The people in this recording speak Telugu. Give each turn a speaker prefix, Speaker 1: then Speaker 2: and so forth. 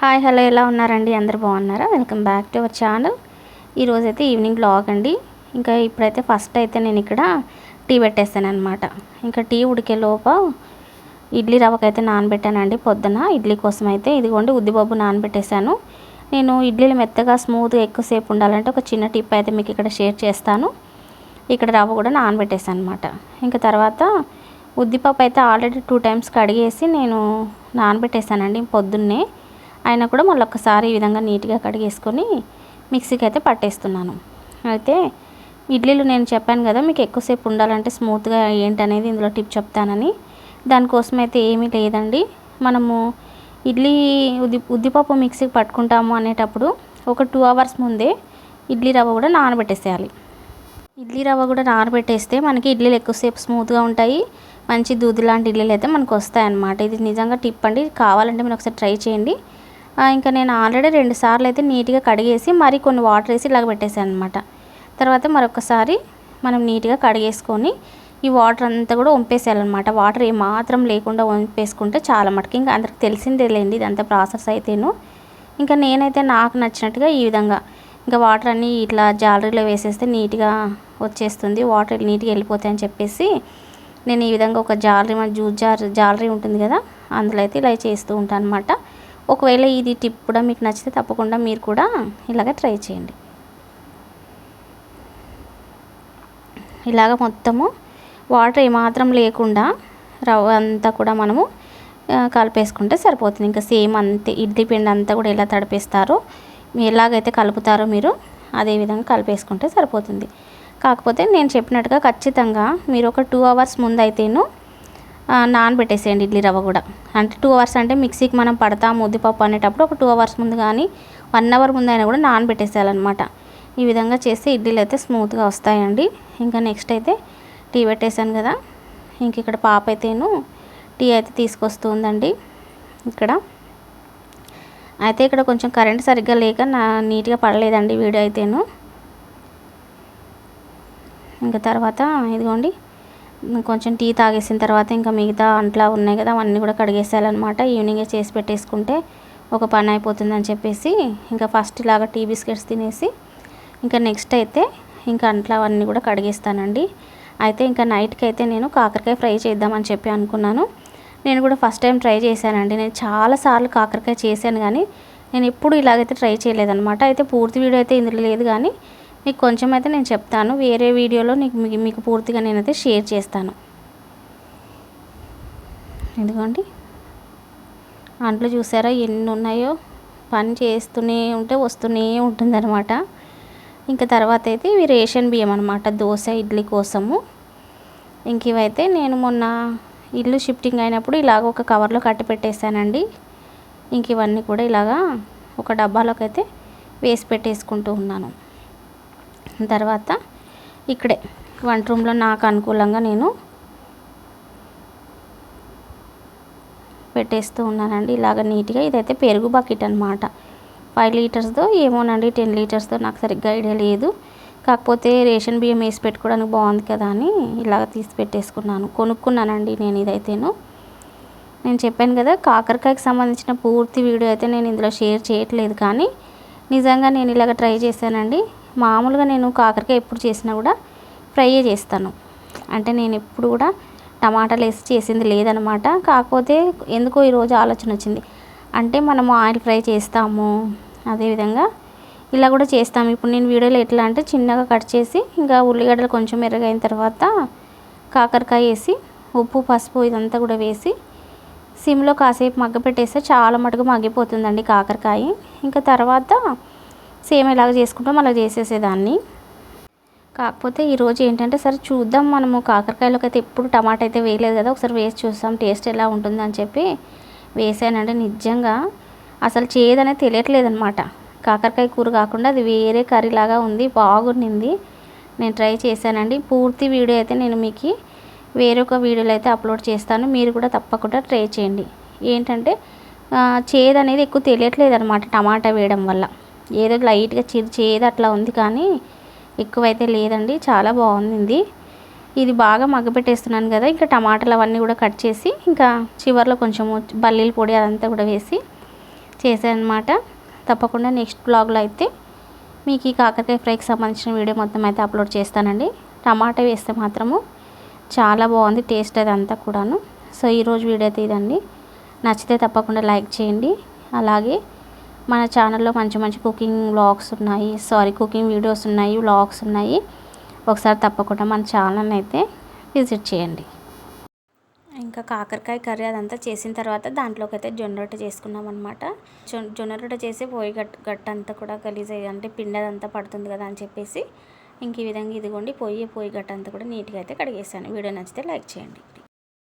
Speaker 1: హాయ్ హలో ఎలా ఉన్నారండి? అందరు బాగున్నారా? Welcome back to our channel. ఈరోజైతే ఈవినింగ్ బ్లాగ్ అండి. ఇంకా ఇప్పుడైతే ఫస్ట్ అయితే నేను ఇక్కడ టీ పెట్టేస్తాను అనమాట ఇంకా టీ ఉడికే లోప ఇడ్లీ రవ్వకైతే నానబెట్టానండి పొద్దున. ఇడ్లీ కోసం అయితే ఇదిగోండి ఉద్దిబొబ్బు నానబెట్టేశాను. నేను ఇడ్లీలు మెత్తగా స్మూత్గా ఎక్కువసేపు ఉండాలంటే ఒక చిన్న టిప్ అయితే మీకు ఇక్కడ షేర్ చేస్తాను. ఇక్కడ రవ్వ కూడా నానబెట్టేసాను అనమాట ఇంకా తర్వాత ఉద్దిపప్పు అయితే ఆల్రెడీ టూ టైమ్స్ కడిగేసి నేను నానబెట్టేశానండి పొద్దున్నే. అయినా కూడా మళ్ళీ ఒక్కసారి ఈ విధంగా నీట్గా కడిగేసుకొని మిక్సీకి అయితే పట్టేస్తున్నాను. అయితే ఇడ్లీలు నేను చెప్పాను కదా మీకు ఎక్కువసేపు ఉండాలంటే స్మూత్గా ఏంటనేది ఇందులో టిప్ చెప్తానని. దానికోసం అయితే ఏమీ లేదండి. మనము ఇడ్లీ ఉద్ది ఉద్దిపప్పు మిక్సీకి పట్టుకుంటాము అనేటప్పుడు ఒక టూ అవర్స్ ముందే ఇడ్లీ రవ్వ కూడా నానబెట్టేసేయాలి. ఇడ్లీ రవ్వ కూడా నానబెట్టేస్తే మనకి ఇడ్లీలు ఎక్కువసేపు స్మూత్గా ఉంటాయి. మంచి దూది లాంటి ఇడ్లీలు అయితే మనకు వస్తాయన్నమాట. ఇది నిజంగా టిప్ అండి. కావాలంటే మీరు ఒకసారి ట్రై చేయండి. ఇంకా నేను ఆల్రెడీ రెండు సార్లు అయితే నీట్గా కడిగేసి మరి కొన్ని వాటర్ వేసి ఇలాగ పెట్టేసాను అనమాట తర్వాత మరొకసారి మనం నీట్గా కడిగేసుకొని ఈ వాటర్ అంతా కూడా వంపేసేయాలన్నమాట. వాటర్ ఏమాత్రం లేకుండా వంపేసుకుంటే చాలా మటుకు ఇంకా అందరికి తెలిసిందేలేండి ఇదంతా ప్రాసెస్ అయితేను. ఇంకా నేనైతే నాకు నచ్చినట్టుగా ఈ విధంగా ఇంకా వాటర్ అన్నీ ఇట్లా జాలరీలో వేసేస్తే నీట్గా వచ్చేస్తుంది. వాటర్ నీట్గా వెళ్ళిపోతాయని చెప్పేసి నేను ఈ విధంగా ఒక జాలరీ మన జ్యూస్ జార్ జాలరీ ఉంటుంది కదా అందులో అయితే ఇలా చేస్తూ ఉంటాను అనమాట ఒకవేళ ఇది టిప్ కూడా మీకు నచ్చితే తప్పకుండా మీరు కూడా ఇలాగ ట్రై చేయండి. ఇలాగ మొత్తము వాటర్ ఏమాత్రం లేకుండా రవ్వ అంతా కూడా మనము కలిపేసుకుంటే సరిపోతుంది. ఇంకా సేమ్ అంతే ఇడ్లీ పిండి అంతా కూడా ఎలా తడిపేస్తారో ఎలాగైతే కలుపుతారో మీరు అదే విధంగా కలిపేసుకుంటే సరిపోతుంది. కాకపోతే నేను చెప్పినట్టుగా ఖచ్చితంగా మీరు ఒక టూ అవర్స్ ముందు అయితేను నానబెట్టేసేయండి ఇడ్లీ రవ్వ కూడా. అంటే టూ అవర్స్ అంటే మిక్సీకి మనం పడతాము ఉద్దిపప్పు అనేటప్పుడు ఒక టూ అవర్స్ ముందు కానీ వన్ అవర్ ముందు అయినా కూడా నానబెట్టేసేయాలన్నమాట. ఈ విధంగా చేస్తే ఇడ్లీలు అయితే స్మూత్గా వస్తాయండి. ఇంకా నెక్స్ట్ అయితే టీ పెట్టేశాను కదా. ఇంక ఇక్కడ పాప అయితేను టీ అయితే తీసుకొస్తుందండి. ఇక్కడ. అయితే ఇక్కడ కొంచెం కరెంట్ సరిగ్గా లేక నా నీట్గా పడలేదండి వీడియో అయితేను. ఇంకా తర్వాత ఇదిగోండి. కొంచెం టీ తాగేసిన తర్వాత ఇంకా మిగతా అంట్లా ఉన్నాయి కదా అవన్నీ కూడా కడిగేసేయాలన్నమాట. ఈవినింగే చేసి పెట్టేసుకుంటే ఒక పని అయిపోతుందని చెప్పేసి ఇంకా ఫస్ట్ ఇలాగా టీ బిస్కెట్స్ తినేసి ఇంకా నెక్స్ట్ అయితే ఇంకా అంట్లా అవన్నీ కూడా కడిగేస్తానండి. అయితే ఇంకా నైట్కి అయితే నేను కాకరకాయ ఫ్రై చేద్దామని చెప్పి అనుకున్నాను. నేను కూడా ఫస్ట్ టైం ట్రై చేశానండి. నేను చాలాసార్లు కాకరకాయ చేశాను కానీ నేను ఎప్పుడు ఇలాగైతే ట్రై చేయలేదన్నమాట. అయితే పూర్తి వీడియో అయితే ఇందులో లేదు కానీ మీకు కొంచెం అయితే నేను చెప్తాను. వేరే వీడియోలో నీకు మీకు పూర్తిగా నేనైతే షేర్ చేస్తాను. ఇదిగోండి. అంట్లో చూసారా? ఎన్ని ఉన్నాయో? పని చేస్తూనే ఉంటే వస్తూనే ఉంటుందన్నమాట. ఇంకా తర్వాత అయితే ఇవి రేషన్ బియ్యం అనమాట దోశ ఇడ్లీ కోసము. ఇంక ఇవైతే నేను మొన్న ఇల్లు షిఫ్టింగ్ అయినప్పుడు ఇలాగ ఒక కవర్లో కట్టి పెట్టేశానండి. ఇంక ఇవన్నీ కూడా ఇలాగా ఒక డబ్బాలోకి అయితే వేసి పెట్టేసుకుంటూ ఉన్నాను. తర్వాత ఇక్కడే వంట రూమ్లో నాకు అనుకూలంగా నేను పెట్టేస్తూ ఉన్నానండి. ఇలాగ నీట్గా ఇదైతే పెరుగు బకెట్ అనమాట ఫైవ్ లీటర్స్తో ఏమోనండి టెన్ లీటర్స్తో నాకు సరిగ్గా ఐడియా లేదు. కాకపోతే రేషన్ బియ్యం వేసి పెట్టుకోవడానికి బాగుంది కదా అని ఇలాగ తీసి పెట్టేసుకున్నాను. కొనుక్కున్నానండి నేను ఇదైతేను. నేను చెప్పాను కదా కాకరకాయకి సంబంధించిన పూర్తి వీడియో అయితే నేను ఇందులో షేర్ చేయట్లేదు కానీ నిజంగా నేను ఇలాగ ట్రై చేశానండి. మామూలుగా నేను కాకరకాయ ఎప్పుడు చేసినా కూడా ఫ్రై చేస్తాను. అంటే నేను ఎప్పుడు కూడా టమాటాలు వేసి చేసింది లేదనమాట. కాకపోతే ఎందుకో ఈరోజు ఆలోచన వచ్చింది. అంటే మనము ఆయిల్ ఫ్రై చేస్తాము అదేవిధంగా ఇలా కూడా చేస్తాము. ఇప్పుడు నేను వీడియోలో ఎట్లా అంటే చిన్నగా కట్ చేసి ఇంకా ఉల్లిగడ్డలు కొంచెం ఎర్రగైన తర్వాత కాకరకాయ వేసి ఉప్పు పసుపు ఇదంతా కూడా వేసి సిమ్లో కాసేపు మగ్గ పెట్టేస్తే చాలా మటుకు మగ్గిపోతుందండి కాకరకాయ. ఇంకా తర్వాత సేమ్ ఇలాగ చేసుకుంటాం అలా చేసేసేదాన్ని. కాకపోతే ఈరోజు ఏంటంటే సరే చూద్దాం మనము కాకరకాయలోకి అయితే ఎప్పుడు టమాటా అయితే వేయలేదు కదా ఒకసారి వేసి చూస్తాం టేస్ట్ ఎలా ఉంటుందని చెప్పి వేసానంటే నిజంగా అసలు చేయదనే తెలియట్లేదు అనమాట కాకరకాయ కూర కాకుండా అది వేరే కర్రీ లాగా ఉంది బాగుండింది. నేను ట్రై చేశానండి. పూర్తి వీడియో అయితే నేను మీకు వేరొక వీడియోలో అయితే అప్లోడ్ చేస్తాను. మీరు కూడా తప్పకుండా ట్రై చేయండి. ఏంటంటే చేదు అనేది ఎక్కువ తెలియట్లేదు అనమాట టమాటా వేయడం వల్ల. ఏదో లైట్గా చిరిచేది అట్లా ఉంది కానీ ఎక్కువైతే లేదండి. చాలా బాగుంది. ఇది బాగా మగ్గపెట్టేస్తున్నాను కదా ఇంకా టమాటాలు అవన్నీ కూడా కట్ చేసి ఇంకా చివరిలో కొంచెము బల్లీల పొడి అదంతా కూడా వేసి చేశానమాట తప్పకుండా నెక్స్ట్ బ్లాగ్లో అయితే మీకు ఈ కాకరకాయ ఫ్రైకి సంబంధించిన వీడియో మొత్తం అయితే అప్లోడ్ చేస్తానండి. టమాటా వేస్తే మాత్రము చాలా బాగుంది టేస్ట్ అది అంతా కూడాను. సో ఈరోజు వీడియో అయితే ఇదండి. నచ్చితే తప్పకుండా లైక్ చేయండి. అలాగే మన ఛానల్లో మంచి మంచి కుకింగ్ వ్లాగ్స్ ఉన్నాయి. సారీ కుకింగ్ వీడియోస్ ఉన్నాయి వ్లాగ్స్ ఉన్నాయి. ఒకసారి తప్పకుండా మన ఛానల్ని అయితే విజిట్ చేయండి. ఇంకా కాకరకాయ కర్రీ అదంతా చేసిన తర్వాత దాంట్లోకి అయితే జొన్న రొట్టె చేసుకున్నాం అనమాట జొన్న రొట్టె చేసి పోయి గట్ గట్ట అంతా కూడా గలీజ్ అంటే పిండి అదంతా పడుతుంది కదా అని చెప్పేసి ఇంక ఈ విధంగా ఇదిగోండి పోయి పొయ్యి గట్ట అంతా కూడా నీట్గా అయితే కడిగేసాను. వీడియో నచ్చితే లైక్ చేయండి.